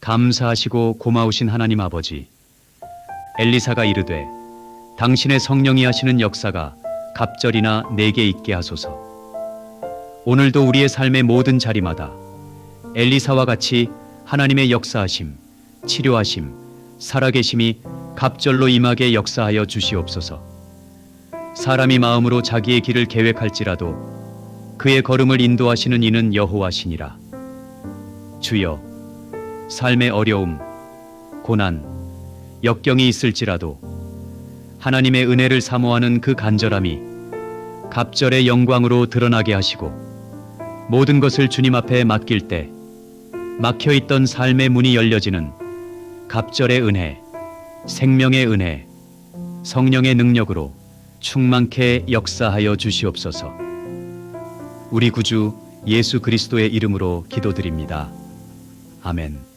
감사하시고 고마우신 하나님 아버지. 엘리사가 이르되 당신의 성령이 하시는 역사가 갑절이나 내게 있게 하소서. 오늘도 우리의 삶의 모든 자리마다 엘리사와 같이 하나님의 역사하심, 치료하심, 살아계심이 갑절로 임하게 역사하여 주시옵소서. 사람이 마음으로 자기의 길을 계획할지라도 그의 걸음을 인도하시는 이는 여호와시니라. 주여, 삶의 어려움, 고난, 역경이 있을지라도 하나님의 은혜를 사모하는 그 간절함이 갑절의 영광으로 드러나게 하시고 모든 것을 주님 앞에 맡길 때 막혀 있던 삶의 문이 열려지는 갑절의 은혜, 생명의 은혜, 성령의 능력으로 충만케 역사하여 주시옵소서. 우리 구주 예수 그리스도의 이름으로 기도드립니다. 아멘.